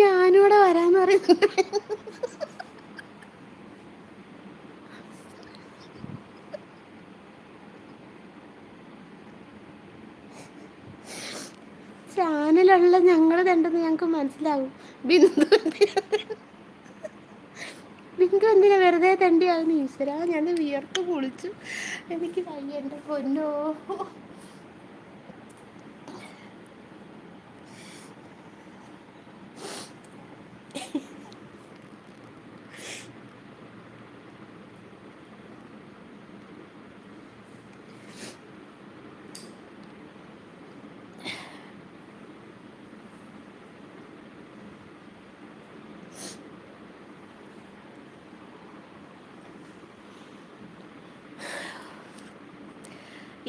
ഞാനൂടെ വരാന്ന് പറയുന്നു. ചാനലുള്ള ഞങ്ങൾ കണ്ടെന്ന് ഞങ്ങക്ക് മനസ്സിലാവും. ബിന്ദു ബിന്ദു എന്തിനാ വെറുതെ തണ്ടിയാകുന്നു ഈശ്വര ഞാൻ വിയർത്ത് കുളിച്ചു എനിക്ക് വയ്യ എന്റെ പൊന്നോ.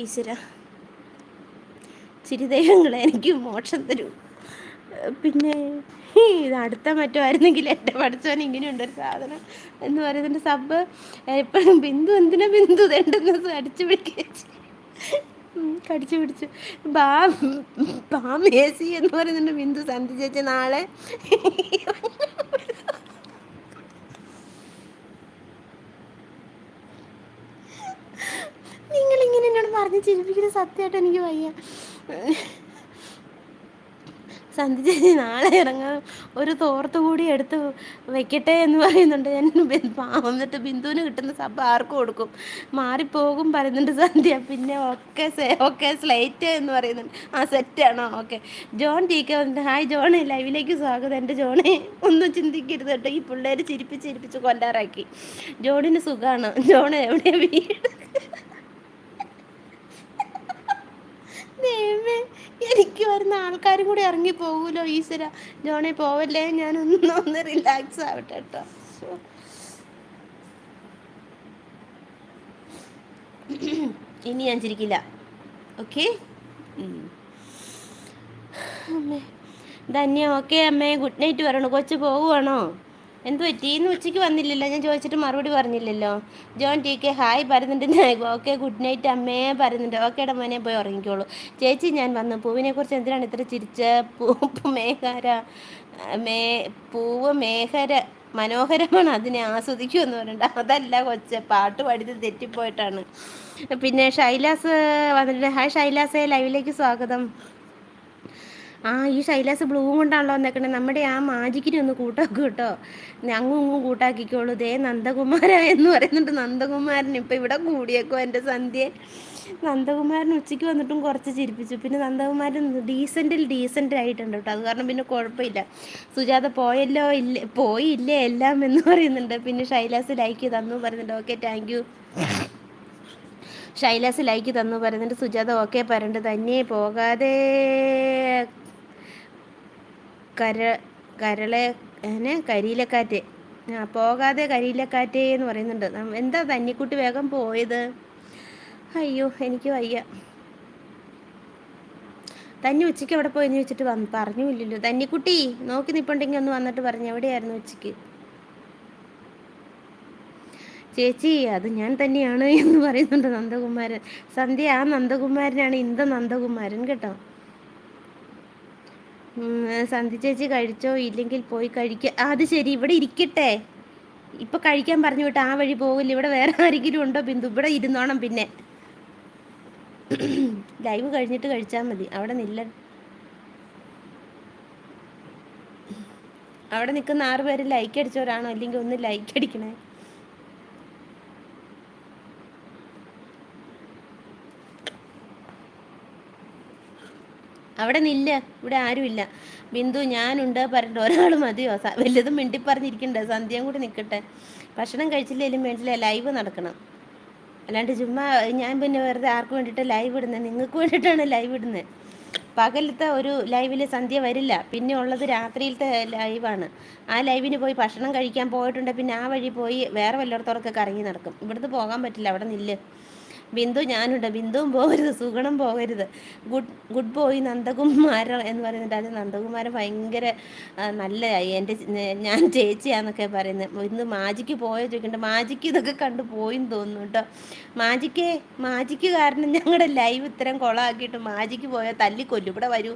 ഈശ്വര ചിരി ദൈവങ്ങളെ എനിക്ക് മോക്ഷം തരൂ. പിന്നെ ഇത് അടുത്ത മറ്റോ ആയിരുന്നെങ്കിൽ എന്റെ പഠിച്ചവൻ ഇങ്ങനെയുണ്ടൊരു സാധനം എന്ന് പറയുന്നതിന്റെ സബ് എപ്പോഴും ബിന്ദു എന്തിനാ ബിന്ദു തേണ്ടുന്നത് അടിച്ചു പിടിക്കുക കടിച്ചു പിടിച്ചു. ബാ ബാ മേസി എന്ന് പറയുന്നുണ്ട് ബിന്ദു സന്ധി ചേച്ചി നാളെ. എന്നോട് ചിരിപ്പിക്കുന്ന സത്യമായിട്ട് എനിക്ക് വയ്യ. സന്ധി ചേച്ചി നാളെ ഇറങ്ങാൻ ഒരു തോർത്ത് കൂടി എടുത്ത് വെക്കട്ടെ എന്ന് പറയുന്നുണ്ട്. ഞാൻ എന്നിട്ട് ബിന്ദുവിന് കിട്ടുന്ന സബ് ആർക്കും കൊടുക്കും. മാറിപ്പോകും പറയുന്നുണ്ട് സന്ധ്യ. പിന്നെ ഓക്കെ ഓക്കെ സ്ലൈറ്റ് എന്ന് പറയുന്നുണ്ട്. ആ സെറ്റാണോ ഓക്കെ. ജോൺ ടി കെ വന്നിട്ട് ഹായ് ജോൺ ലൈവിലേക്ക് സ്വാഗതം. എന്റെ ജോണെ ഒന്നും ചിന്തിക്കരുത് കേട്ടോ. ഈ പിള്ളേർ ചിരിപ്പിച്ച് ചിരിപ്പിച്ച് കൊല്ലാറാക്കി. ജോണിന് സുഖമാണ് ജോൺ എവിടെയാണ് വീട് ദൈവമേ എനിക്ക് വരുന്ന ആൾക്കാരും കൂടി ഇറങ്ങി പോകുമല്ലോ ഈശ്വര. ജോണി പോവല്ലേ? ഞാൻ ഒന്ന് റിലാക്സ് ആവട്ടെ കേട്ടോ. ഇനി ഞാൻ ചിരിക്കില്ല. ഓക്കെ? ധന്യ ഓക്കെ അമ്മേ. ഗുഡ് നൈറ്റ് വരണോ കൊച്ചു പോവുകയാണോ എന്ത് പറ്റി? ഇന്ന് ഉച്ചയ്ക്ക് വന്നില്ലല്ലോ. ഞാൻ ചോദിച്ചിട്ട് മറുപടി പറഞ്ഞില്ലല്ലോ. ജോൺ ടി കെ ഹായ് പറയുന്നുണ്ട്. ഓക്കെ ഗുഡ് നൈറ്റ് അമ്മേ പറയുന്നുണ്ട്. ഓക്കേടെ മോനെ പോയി ഉറങ്ങിക്കോളൂ. ചേച്ചി ഞാൻ വന്നു. പൂവിനെ കുറിച്ച് എന്തിനാണ് ഇത്ര ചിരിച്ച? പൂ മേഘര മേ പൂവ് മേഘര മനോഹരമാണ്. അതിനെ ആസ്വദിക്കൂ എന്ന് പറഞ്ഞിട്ട്. അതല്ല കൊച്ച പാട്ട് പാടിയത് തെറ്റിപ്പോയിട്ടാണ്. പിന്നെ ഷൈലാസ് വന്നിട്ടുണ്ട്. ഹായ് ഷൈലാസെ ലൈവിലേക്ക് സ്വാഗതം. ആ ഈ ശൈലാസ് ബ്ലൂവും കൊണ്ടാണല്ലോ വന്നേക്കണേ. നമ്മുടെ ആ മാജിക്കിനെ ഒന്ന് കൂട്ടാക്കും കേട്ടോ. അങ്ങും ഇങ്ങും കൂട്ടാക്കിക്കോളൂ. ദേ നന്ദകുമാര എന്ന് പറയുന്നുണ്ട്. നന്ദകുമാരൻ ഇപ്പം ഇവിടെ കൂടിയേക്കോ എന്റെ സന്ധ്യ. നന്ദകുമാരൻ ഉച്ചയ്ക്ക് വന്നിട്ടും കുറച്ച് ചിരിപ്പിച്ചു. പിന്നെ നന്ദകുമാരൻ ഡീസന്റിൽ ഡീസന്റ് ആയിട്ടുണ്ട് കേട്ടോ. അത് കാരണം പിന്നെ കുഴപ്പമില്ല. സുജാത പോയല്ലോ ഇല്ല പോയില്ലേ എല്ലാം എന്ന് പറയുന്നുണ്ട്. പിന്നെ ശൈലാസ് ലൈക്ക് തന്നു പറയുന്നുണ്ട്. Okay thank you Shailas like തന്നു പറയുന്നുണ്ട്. സുജാത ഓക്കെ പറയണ്ട്. തന്നെ പോകാതെ കര കരളെ ഏനെ കരിയിലക്കാറ്റ്. പോകാതെ കരിയിലക്കാറ്റ് എന്ന് പറയുന്നുണ്ട്. എന്താ തന്നിക്കുട്ടി വേഗം പോയത്? അയ്യോ എനിക്ക് വയ്യ. തന്നെ ഉച്ചയ്ക്ക് എവിടെ പോയെന്ന് ചോദിച്ചിട്ട് വന്ന് പറഞ്ഞില്ലല്ലോ തന്നിക്കുട്ടി നോക്കി നിപ്പുണ്ടെങ്കിൽ ഒന്ന് വന്നിട്ട് പറഞ്ഞു എവിടെയായിരുന്നു ഉച്ചയ്ക്ക്? ചേച്ചി അത് ഞാൻ തന്നെയാണ് എന്ന് പറയുന്നുണ്ട് നന്ദകുമാരൻ. സന്ധ്യ ആ നന്ദകുമാരനാണ് ഇന്ത നന്ദകുമാരൻ കേട്ടോ. സന്ധി ചേച്ചി കഴിച്ചോ? ഇല്ലെങ്കിൽ പോയി കഴിക്കുക അത് ശരി. ഇവിടെ ഇരിക്കട്ടെ. ഇപ്പൊ കഴിക്കാൻ പറഞ്ഞു വിട്ട് ആ വഴി പോകില്ല ഇവിടെ വേറെ ആരെങ്കിലും ഉണ്ടോ ബിന്ദു? ഇവിടെ ഇരുന്നോണം പിന്നെ. ലൈവ് കഴിഞ്ഞിട്ട് കഴിച്ചാൽ മതി. അവിടെ നില്ല. അവിടെ നിൽക്കുന്ന ആറ് ലൈക്ക് അടിച്ചവരാണോ? അല്ലെങ്കിൽ ഒന്ന് ലൈക്ക് അടിക്കണേ. അവിടെ നില്ല ഇവിടെ ആരുമില്ല ബിന്ദു ഞാനുണ്ട് പറഞ്ഞിട്ട് ഒരാൾ മതിയോ വല്ലതും മിണ്ടി പറഞ്ഞിരിക്കണ്ടേ സന്ധ്യയും കൂടി നിൽക്കട്ടെ ഭക്ഷണം കഴിച്ചില്ലെങ്കിലും വേണ്ടില്ല ലൈവ് നടക്കണം. അല്ലാണ്ട് ചുമ്മാ ഞാൻ പിന്നെ വെറുതെ ആർക്ക് വേണ്ടിയിട്ട് ലൈവ് ഇടുന്നത് നിങ്ങൾക്ക് വേണ്ടിയിട്ടാണ് ലൈവ് ഇടുന്നത് പകലത്തെ ഒരു ലൈവിൽ സന്ധ്യ വരില്ല. പിന്നെ ഉള്ളത് രാത്രിയിലത്തെ ലൈവാണ്. ആ ലൈവിന് പോയി ഭക്ഷണം കഴിക്കാൻ പോയിട്ടുണ്ട്. പിന്നെ ആ വഴി പോയി വേറെ വല്ലയിടത്തോടൊക്കെ കറങ്ങി നടക്കും. ഇവിടുന്ന് പോകാൻ പറ്റില്ല. അവിടെ നില്ല്. ബിന്ദു ഞാനുണ്ട്. ബിന്ദുവും പോകരുത്. സുഗണം പോകരുത്. ഗുഡ് ഗുഡ് ബോയ് നന്ദകുമാരൻ എന്ന് പറയുന്നുണ്ട്. അത് നന്ദകുമാരൻ ഭയങ്കര നല്ലതായി എന്റെ ഞാൻ ചേച്ചിയാന്നൊക്കെ പറയുന്നത്. ഇന്ന് മാജിക്ക് പോയോ ചോദിക്കണ്ട മാജിക്ക് ഇതൊക്കെ കണ്ട് പോയിന്ന് തോന്നുന്നു കേട്ടോ. മാജിക്കേ മാജിക്ക് കാരണം ഞങ്ങളുടെ ലൈവ് ഇത്രയും കുളമാക്കിയിട്ട് മാജിക്ക് പോയോ തല്ലിക്കൊല്ലും. ഇവിടെ വരൂ.